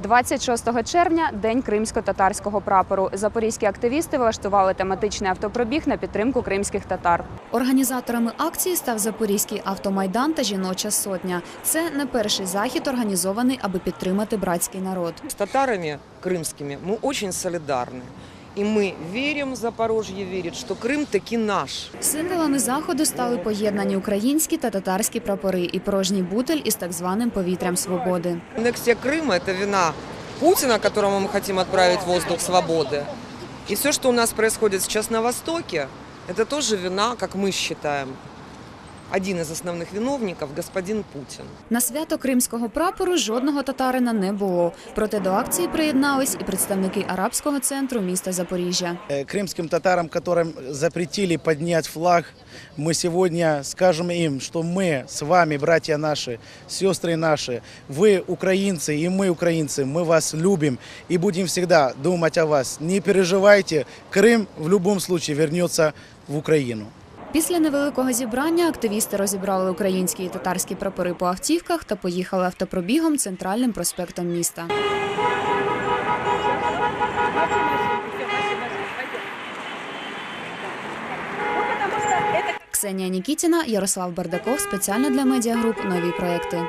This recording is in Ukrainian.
26 червня день кримсько-татарського прапору. Запорізькі активісти влаштували тематичний автопробіг на підтримку кримських татар. Організаторами акції став Запорізький автомайдан та жіноча сотня. Це не перший захід, організований, аби підтримати братський народ. З татарами кримськими ми дуже очень солидарны. И мы верим, Запорожье верит, что Крым таки наш. Символами заходу стали поєднані українські та татарські прапори і порожній бутель із так званим повітрям свободи. Аннексия Крыма – это вина Путина, которому мы хотим отправить воздух свободы. И все, что у нас происходит сейчас на Востоке, это тоже вина, как мы считаем, один из основных виновников – господин Путин. На свято кримського прапору жодного татарина не було. Проте до акції приєднались і представники арабського центру міста Запоріжжя. Э, крымским татарам, которым запретили поднять флаг, мы сегодня скажем им, что мы с вами, братья наши, сестры наши, вы украинцы и мы украинцы, мы вас любим и будем всегда думать о вас. Не переживайте, Крым в любом случае вернется в Украину. Після невеликого зібрання активісти розібрали українські і татарські прапори по автівках та поїхали автопробігом центральним проспектом міста. Ксенія Нікітіна, Ярослав Бардаков спеціально для медіагруп нові проекти.